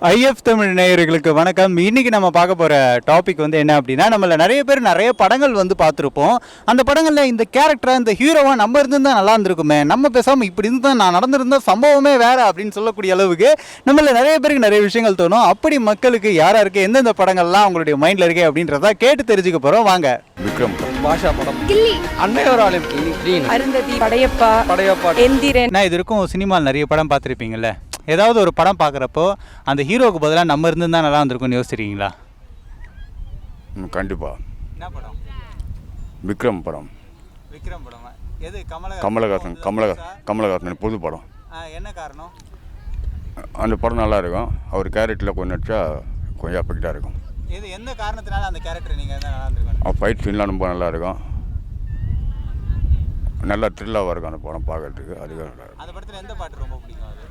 If Tamil நேயர்களுக்கு வணக்கம். இன்னைக்கு நம்ம பார்க்க போற டாபிக் வந்து என்ன அப்படின்னா நம்மள நிறைய பேர் நிறைய படங்கள் வந்து பார்த்துருப்போம். அந்த படங்கள்ல இந்த கேரக்டரை இந்த ஹீரோவா நம்ம இருந்திருந்தா நல்லா இருந்திருக்குமே. நம்ம பேசாம இப்படி இருந்தா நான் நடந்திருந்தா சம்பவமே வேற அப்படின்னு சொல்லக்கூடிய அளவுக்கு நம்மள நிறைய பேருக்கு நிறைய விஷயங்கள் தோணும். அப்படி மக்களுக்கு யாரா இருக்கு எந்தெந்த படங்கள்லாம் அவங்களுடைய மைண்ட்ல இருக்கு அப்படின்றத கேட்டு தெரிஞ்சுக்க போறோம். வாங்க. விக்ரம் பாஷா படம். கில்லி. அன்னையோர் ஆலயம் அருந்ததி படையப்பா படையப்பா. எந்திரன். நான் இது இருக்கும் சினிமாவில் நிறைய படம் பார்த்துருப்பீங்கல்ல. ஏதாவது ஒரு படம் பார்க்குறப்போ அந்த ஹீரோவுக்கு பதிலாக நம்ம இருந்திருந்தா நல்லா இருந்திருக்கும்னு யோசிச்சிருக்கீங்களா? ம், கண்டிப்பா. என்ன படம்? விக்ரம் படம். விக்ரம் படம்? எது கமலஹாசன் கமலஹாசன் கமலஹாசன் புது படம். என்ன காரணம்? அந்த படம் நல்லா இருக்கும். அவர் கேரக்டரில் கொஞ்சம் நடிச்சா கொஞ்சம் எஃபெக்டாக இருக்கும். எது எந்த காரணத்தினால அந்த கேரக்டர் நீங்கள் நல்லா இருந்திருக்கணும் அவர் ஃபைட் சீன்லாம் ரொம்ப நல்லா இருக்கும். நல்லா த்ரில்லாக இருக்கும் அந்த படம் பார்க்கறதுக்கு. அதுக்காக அந்த படத்தில் எந்த பாட்டு ரொம்ப பிடிக்கும் அது?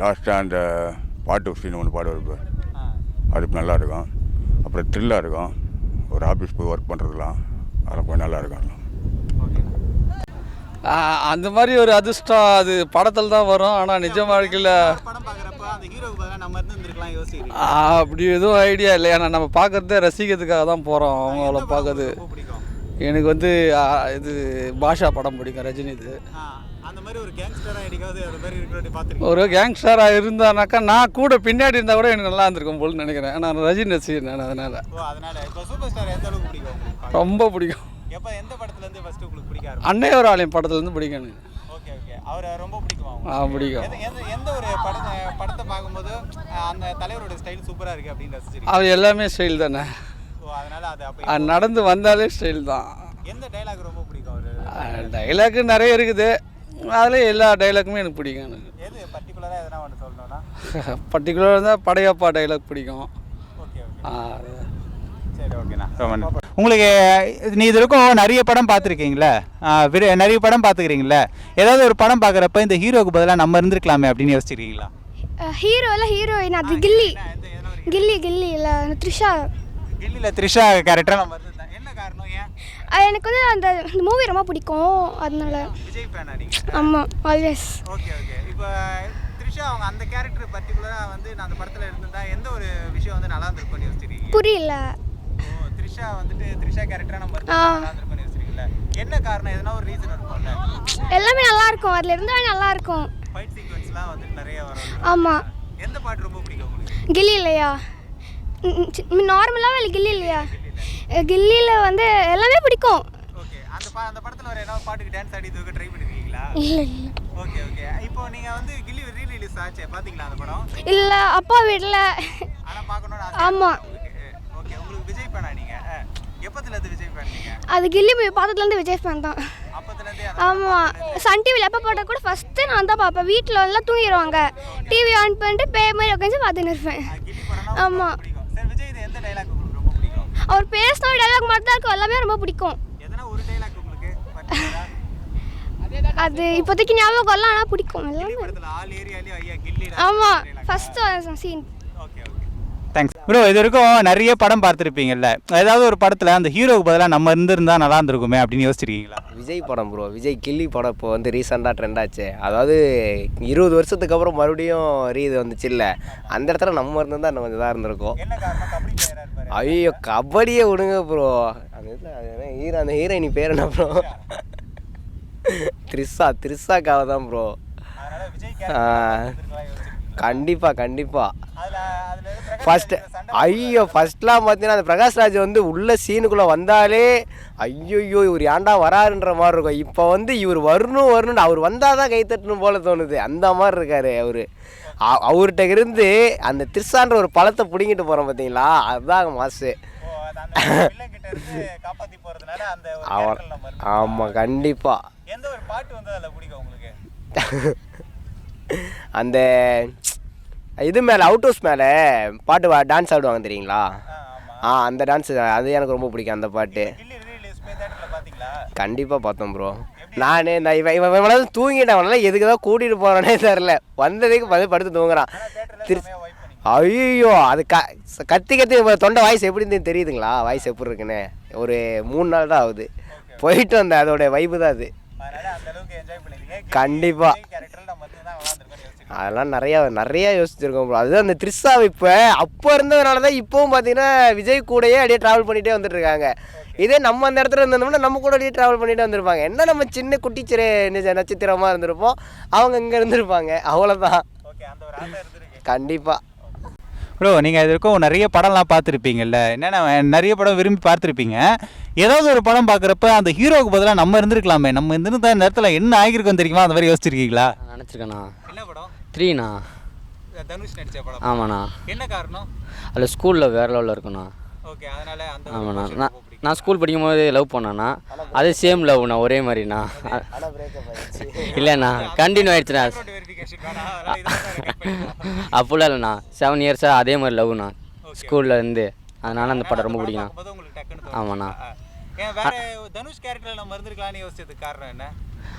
லாஸ்ட்டாக அந்த பாட்டு சீன் ஒன்று பாடுவார் இப்போ அது நல்லாயிருக்கும் அப்புறம் த்ரில்லாக இருக்கும். ஒரு ஆஃபீஸ் போய் ஒர்க் பண்ணுறதுலாம் அதில் கொஞ்சம் நல்லா இருக்கும் அந்த மாதிரி ஒரு அதிர்ஷ்டம் அது படத்தில் தான் வரும். ஆனால் நிஜ வாழ்க்கையில் அப்படி எதுவும் ஐடியா இல்லை ஏன்னா நம்ம பார்க்கறதே ரசிக்கிறதுக்காக தான் போகிறோம் அவங்கள பார்க்குறது. எனக்கு வந்து இது பாஷா படம் பிடிக்கும் ரஜினி இது ஆ, அந்த மாதிரி ஒரு கேங்ஸ்டராக இருந்தானாக்கா நான் கூட பின்னாடி இருந்தால் கூட எனக்கு நல்லா இருந்திருக்கும் போல் நினைக்கிறேன். நான் ரஜினி ரசிகன் நான் அதனால். ஓ அதனால. இப்போ சூப்பர் ஸ்டார் எந்த அளவுக்கு பிடிக்கும் உங்களுக்கு ரொம்ப பிடிக்கும். அன்னையோர் ஆலயம் படத்துலேருந்து பிடிக்கும் எனக்கு. Okay okay. அவரை ரொம்ப பிடிக்குமா? ஆ பிடிக்கும். எந்த ஒரு படத்தை படத்தை பார்க்கும்போது அந்த தலைவரோட ஸ்டைல் சூப்பராக இருக்குது அப்படின்னு அவர் எல்லாமே ஸ்டைல் தானே. நடந்து வந்தாலே ஸ்டைல் தான். எந்த டைலாக் ரொம்ப பிடிக்கும் அவர்? நிறைய இருக்குது. அதில் எல்லா டைலாக்குமே எனக்கு பிடிக்கும் எனக்கு. எது பர்டிகுலராக எதனா ஒன்று சொல்லணும்னா? பர்டிகுலராக இருந்தால் படையப்பா டைலாக் பிடிக்கும். Okay okay. சரி ஓகேண்ணா உங்களுக்கு நீ இது வரைக்கும் நிறைய படம் பார்த்துருக்கீங்களே? நிறைய படம் பார்த்துக்கிறீங்களே ஏதாவது ஒரு படம் பார்க்குறப்ப இந்த ஹீரோவுக்கு பதிலாக நம்ம இருந்திருக்கலாமே அப்படின்னு யோசிச்சிருக்கீங்களா? ஹீரோ இல்லை ஹீரோயின் அது கில்லி. கில்லி கில்லி இல்லை த்ரிஷா. கில்லியில் த்ரிஷா கேரக்டர் நம்ம என்ன காரணம் ஏன்? எனக்கு வந்து அந்த மூவி ரொம்ப பிடிக்கும். அதனால விஜய் ஃபேனா நீங்கள் ஆமாம் ஆல்வேஸ் ஓகே ஓகே இப்போ த்ரிஷா அவங்க அந்த கேரக்டர் பர்டிகுலராக வந்து நான் அந்த படத்தில் இருந்திருந்தா எந்த ஒரு விஷயம் வந்து நல்லா இருந்திருக்கும்னு யோசிச்சிருக்கீங்க? புரியல. ஓ த்ரிஷா வந்துட்டு த்ரிஷா கேரக்டராக நம்ம. இருந்தா நல்லா இருந்திருக்கும்னு யோசிச்சிருக்கீங்களா என்ன காரணம்? எதனா ஒரு ரீசன் இருக்கும்ல? எல்லாமே நல்லா இருக்கும். அதில் இருந்தாலே நல்லா இருக்கும். ஃபைட் சீக்வன்ஸ்லாம் வந்து நிறைய வரும். ஆமாம் எந்த பாட்டு ரொம்ப பிடிக்கும் உங்களுக்கு? கில்லி இல்லையா? நார்மலாகவே இல்லை கில்லி இல்லையா கில்லியில் வந்து எல்லாமே பிடிக்கும். ஓகே அந்த பா அந்த படத்தில் ஒரு என்ன பாட்டுக்கு டான்ஸ் ஆடி இதுக்கு ட்ரை பண்ணிருக்கீங்களா? இல்லை இல்லை. Okay okay. இப்போ நீங்கள் வந்து கில்லி ரீ ரிலீஸ் ஆச்சே அந்த படம்? இல்லை அப்பா பார்க்கணும்னு ஆசை. ஆமா. உங்களுக்கு ஓகே உங்களுக்கு விஜய் ஃபேனா விஜய் நீங்கள் அது கில்லி போய் பார்த்ததுலேருந்து விஜய் ஃபேன் தான். அப்பத்துலேருந்தே ஆமாம் சன் டிவியில் எப்போ போட்டால் கூட ஃபஸ்ட்டு நான் தான் பார்ப்பேன் வீட்டில் எல்லாம் தூங்கிடுவாங்க டிவி ஆன் பண்ணிட்டு பே மாதிரி உட்காந்து பார்த்துன்னு இருப்பேன். கில்லி படம்னா ஆமா. உங்களுக்கு பிடிக்கும் சரி விஜய் இது எந்த டைலாக் உங்களுக்கு ரொம்ப பிடிக்கும் அவர் பேசின டைலாக் மட்டும் தான் இருக்கும். எல்லாமே ரொம்ப பிடிக்கும்? அது இப்போதைக்கு ஞாபகம் இல்லை ஆனால் பிடிக்கும். எல்லாமே. ஆமாம் first scene okay okay thanks bro இது வரைக்கும் நிறைய படம் பார்த்துருப்பீங்கல்ல. ஏதாவது ஒரு படத்தில் அந்த ஹீரோவுக்கு பதிலாக நம்ம இருந்திருந்தா நல்லா இருந்திருக்குமே அப்படின்னு யோசிச்சிருக்கீங்களா? விஜய் படம் ப்ரோ விஜய் கில்லி படம் இப்போ வந்து ரீசெண்டாக ட்ரெண்ட் ஆச்சு. அதாவது இருபது வருஷத்துக்கு அப்புறம் மறுபடியும் ரீ இது வந்துச்சு இல்லை. அந்த இடத்துல நம்ம இருந்திருந்தா இன்னும் கொஞ்சம் இதாக இருந்திருக்கும். ஐயோ கபடியே விடுங்க ப்ரோ அந்த இதில் ஹீரோ அந்த ஹீரோயினி பேர் என்ன ப்ரோ த்ரிஷா த்ரிஷாக்காக தான் ப்ரோ கண்டிப்பாக கண்டிப்பாக ஃபஸ்ட்டு ஐயோ ஃபஸ்ட்லாம் பார்த்தீங்கன்னா அந்த பிரகாஷ்ராஜ் வந்து உள்ள சீனுக்குள்ளே வந்தாலே ஐயோ இவர் ஏன்டா வராருன்ற மாதிரி இருக்கும். இப்போ வந்து இவர் வரணும் வரணும்னு அவர் வந்தால் தான் கைத்தட்டணும் போல தோணுது. அந்த மாதிரி இருக்காரு அவர். அவர்கிட்ட இருந்து அந்த திரிசான்ற ஒரு பழத்தை பிடிங்கிட்டு போகிறோம் பார்த்தீங்களா அதுதான் மாசு. ஆமாம் கண்டிப்பாக அந்த இது மேலே அவுட் ஹவுஸ் மேலே பாட்டு டான்ஸ் ஆடுவாங்க தெரியுங்களா? ஆ அந்த டான்ஸ் அது எனக்கு ரொம்ப பிடிக்கும் அந்த பாட்டு. கண்டிப்பாக பார்த்தோம் ப்ரோ நான் இந்த இவன் இவன் இவனாவது தூங்கிட்டேன். எதுக்கு தான் கூட்டிகிட்டு போகிறானே தெரில வந்ததுக்கு பது படுத்து தூங்குறான். திரு ஐயோ அது க கத்தி கத்தி தொண்டை வாய்ஸ் எப்படி தெரியுதுங்களா? வாய்ஸ் எப்படி இருக்குன்னு. ஒரு மூணு நாள் தான் ஆகுது. போயிட்டு வந்தேன். அதோட வைப்பு தான் அது. அதனால அதெல்லாம் நிறையா நிறையா யோசிச்சிருக்கோம் bro. அதுதான் அந்த த்ரிஷாவை இப்போ அப்போ இருந்ததுனால தான் இப்போவும் பார்த்தீங்கன்னா விஜய் கூடயே அப்படியே ட்ராவல் பண்ணிகிட்டே வந்துட்டு இருக்காங்க. இதே நம்ம அந்த இடத்துல இருந்தோம்னா நம்ம கூட அப்படியே ட்ராவல் பண்ணிட்டு வந்திருப்பாங்க. என்ன நம்ம சின்ன குட்டிச்சிறு நிஜ நட்சத்திரமாக இருந்திருப்போம் அவங்க இங்கே இருந்திருப்பாங்க. அவ்வளோதான் கண்டிப்பாக ப்ரோ நீங்கள் இது வரைக்கும் நிறைய படம்லாம் பார்த்துருப்பீங்கல்ல. என்னென்ன நிறைய படம் விரும்பி பார்த்துருப்பீங்க. ஏதாவது ஒரு படம் பார்க்குறப்ப அந்த ஹீரோவுக்கு பதிலாக நம்ம இருந்திருக்கலாமே. நம்ம இருந்திருந்தா இந்த இடத்துல என்ன ஆகியிருக்கும் தெரியுமா? அந்த மாதிரி யோசிச்சிருக்கீங்களா? நினச்சிருக்கேண்ணா என்ன படம்? த்ரீண்ணா தனுஷ் நடிச்ச படம். ஆமாண்ணா. என்ன காரணம்? அதில் ஸ்கூலில் வேறு லெவலில் இருக்குண்ணா. ஓகே அதனால ஆமாண்ணா. நான் ஸ்கூல் படிக்கும் போது ஸ்கூல் படிக்கும்போது லவ் பண்ணேண்ணா அது சேம் லவ்ண்ணா ஒரே மாதிரிண்ணா. இல்லைண்ணா கண்டினியூ ஆயிடுச்சுண்ணா அப்படிலாம் இல்லைண்ணா செவன் இயர்ஸாக அதே மாதிரி லவ்ண்ணா ஸ்கூலில் இருந்து. அதனால அந்த படம் ரொம்ப பிடிக்கும் ஆமாண்ணா.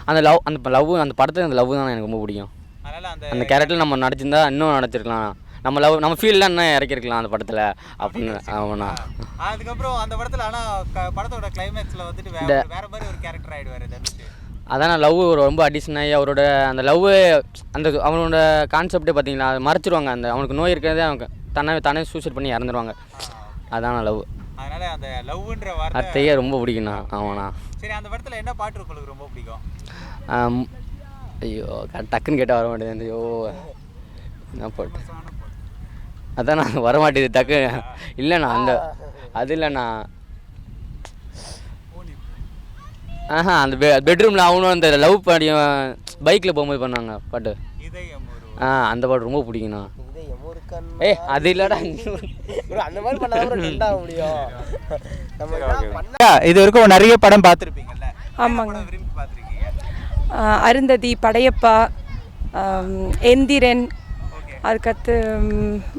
அந்த லவ் அந்த லவ் அந்த படத்தில் அந்த லவ் தான் எனக்கு ரொம்ப பிடிக்கும். அந்த அந்த கேரக்டர் நம்ம நடிச்சிருந்தா இன்னும் நடிச்சிருக்கலாம் நம்ம லவ் நம்ம ஃபீல்லாம் இன்னும் இறக்கிருக்கலாம் அந்த படத்தில்? அப்படின்னு ஆமாண்ணா. அதுக்கப்புறம் அந்த படத்துல ஆனா க- படத்தோட கிளைமேக்ஸ்ல வந்துட்டு வேற வேற மாதிரி ஒரு கேரக்டர் ஆயிடுவாரு தனுஷ் அதான் லவ் ரொம்ப அடிஷன் ஆகி அவரோட அந்த லவ் அந்த அவனோட கான்செப்டே பார்த்தீங்களா அதை மறைச்சிருவாங்க. அந்த அவனுக்கு நோய் இருக்கிறதே அவங்க தன்னை தானே சூசைட் பண்ணி இறந்துருவாங்க. அதான் லவ் அதனால அந்த லவ்ன்ற வார்த்தை அத்தையே ரொம்ப பிடிக்குண்ணா ஆமாண்ணா. சரி அந்த படத்துல என்ன பாட்டு உங்களுக்கு ரொம்ப பிடிக்கும்? ஐயோ டக்குன்னு கேட்டால் வர மாட்டேங்குது. ஐயோ. என்ன போட்டு? அதான் நான் வர மாட்டேங்குது டக்கு இல்லைண்ணா அந்த அது இல்லைண்ணா ஆஹா அந்த பெ பெட்ரூமில் அவனும் அந்த லவ் பாடி பைக்கில் போகும்போது பண்ணாங்க பாட்டு. ஆ அந்த பாட்டு ரொம்ப பிடிக்குண்ணா ஏய் அது இல்லைடா. அந்த மாதிரி பண்ணாதான் முடியும். நம்ம என்ன பண்ண இது வரைக்கும் நிறைய படம் பார்த்துருப்பீங்கல்ல? ஆமாங்க. அருந்ததி படையப்பா எந்திரன் அதுக்கடுத்து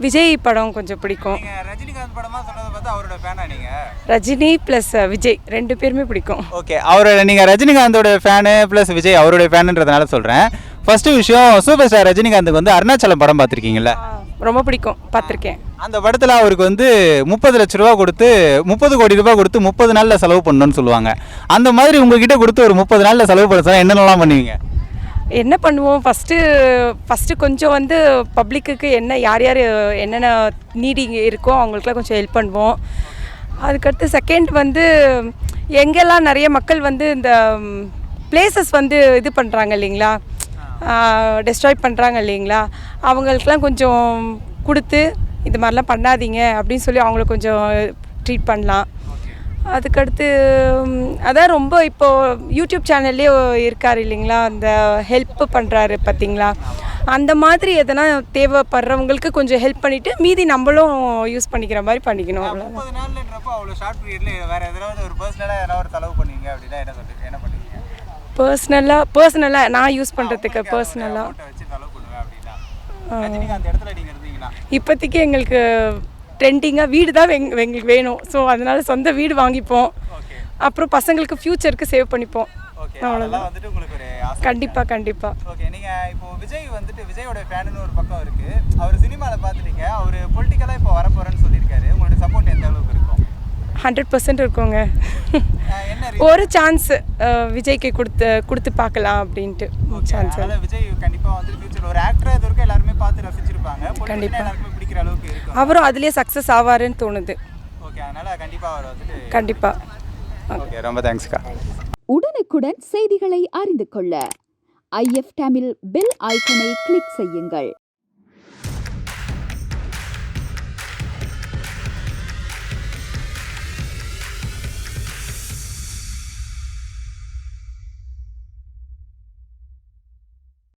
விஜய் படம் கொஞ்சம் பிடிக்கும். ரஜினிகாந்த் படமா சொல்றத பார்த்தா அவரோட ஃபேனா நீங்க? ரஜினி ப்ளஸ் விஜய் ரெண்டு பேருமே பிடிக்கும். ஓகே அவரோட நீங்கள் ரஜினிகாந்தோட ஃபேனு ப்ளஸ் விஜய் அவருடைய ஃபேனுன்றதுனால சொல்கிறேன் ஃபர்ஸ்ட் விஷயம் சூப்பர் ஸ்டார் ரஜினிகாந்துக்கு வந்து அருணாச்சலம் படம் பார்த்துருக்கீங்கல்ல? ரொம்ப பிடிக்கும் பார்த்துருக்கேன். அந்த படத்தில் அவருக்கு வந்து முப்பது லட்ச ரூபா கொடுத்து முப்பது கோடி ரூபாய் கொடுத்து முப்பது நாளில் செலவு பண்ணணும்னு சொல்லுவாங்க. அந்த மாதிரி உங்ககிட்ட கொடுத்து ஒரு முப்பது நாளில் செலவு பண்ண என்னென்னலாம் பண்ணுவீங்க? என்ன பண்ணுவோம்? ஃபஸ்ட்டு ஃபஸ்ட்டு கொஞ்சம் வந்து பப்ளிக்குக்கு என்ன யார் யார் என்னென்ன நீடிங் இருக்கோ அவங்களுக்குலாம் கொஞ்சம் ஹெல்ப் பண்ணுவோம். அதுக்கடுத்து செகண்ட் வந்து எங்கெல்லாம் நிறைய மக்கள் வந்து இந்த பிளேசஸ் வந்து இது பண்ணுறாங்க இல்லைங்களா? டெஸ்ட்ராய் பண்ணுறாங்க இல்லைங்களா? அவங்களுக்குலாம் கொஞ்சம் கொடுத்து இது மாதிரிலாம் பண்ணாதீங்க அப்படின்னு சொல்லி அவங்கள கொஞ்சம் ட்ரீட் பண்ணலாம். அதுக்கடுத்து அதான் ரொம்ப இப்போது யூடியூப் சேனல்லே இருக்கார் இல்லைங்களா? அந்த ஹெல்ப் பண்ணுறாரு பார்த்தீங்களா? அந்த மாதிரி எதனா தேவைப்படுறவங்களுக்கு கொஞ்சம் ஹெல்ப் பண்ணிவிட்டு மீதி நம்மளும் யூஸ் பண்ணிக்கிற மாதிரி பண்ணிக்கணும். அவ்வளோதான் முப்பது நாள்ன்றப்போ அவ்வளோ ஷார்ட் பீரியடில் வேறு எதாவது ஒரு பர்சனலாக எதனா ஒரு செலவு பண்ணுவீங்க அப்படின்னா என்ன சொல்லுங்க என்ன பண்ணுவீங்க பர்சனலாக பர்சனலாக நான் யூஸ் பண்ணுறதுக்கு பர்சனலாக இப்போதைக்கு எங்களுக்கு ட்ரெண்டிங்காக வீடு தான் எங் எங்களுக்கு வேணும். ஸோ அதனால சொந்த வீடு வாங்கிப்போம். அப்புறம் பசங்களுக்கு ஃப்யூச்சருக்கு சேவ் பண்ணிப்போம். ஆசை கண்டிப்பாக கண்டிப்பாக ஓகே. நீங்கள் இப்போ விஜய் வந்துட்டு விஜயோட ஃபேனுன்னு ஒரு பக்கம் இருக்கு. அவர் சினிமாவில் பார்த்துட்டீங்க அவர் பொலிட்டிக்கலாக இப்போ வரப்போறேன்னு சொல்லியிருக்காரு. உங்களோட சப்போர்ட் எந்த அளவுக்கு இருக்கும்? ஹண்ட்ரட் பர்சன்ட் இருக்குங்க. ஒரு சான்ஸ் விஜய்க்கு கொடுத்து கொடுத்து பார்க்கலாம் அப்படின்ட்டு. சான்ஸ் அதனால விஜய் கண்டிப்பாக வந்து ஃபியூச்சர் ஒரு ஆக்டர் இது வரைக்கும் எல்லாருமே பார்த்து ரசிச்சிருப்பாங்க. பொலிட்டிக்கலாக கண்டிப்பா. எல்லாருக்குமே பிடிக்கிற அளவுக்கு இருக்கும். அவரும் அதுலேயே சக்ஸஸ் ஆவாருன்னு தோணுது. ஓகே அதனால கண்டிப்பாக அவர் வந்துட்டு கண்டிப்பாக ஓகே ரொம்ப தேங்க்ஸ்க்கா உடனுக்குடன் செய்திகளை அறிந்து கொள்ள ஐஎஃப் தமிழ் பெல் ஐக்கனை கிளிக் செய்யுங்கள்.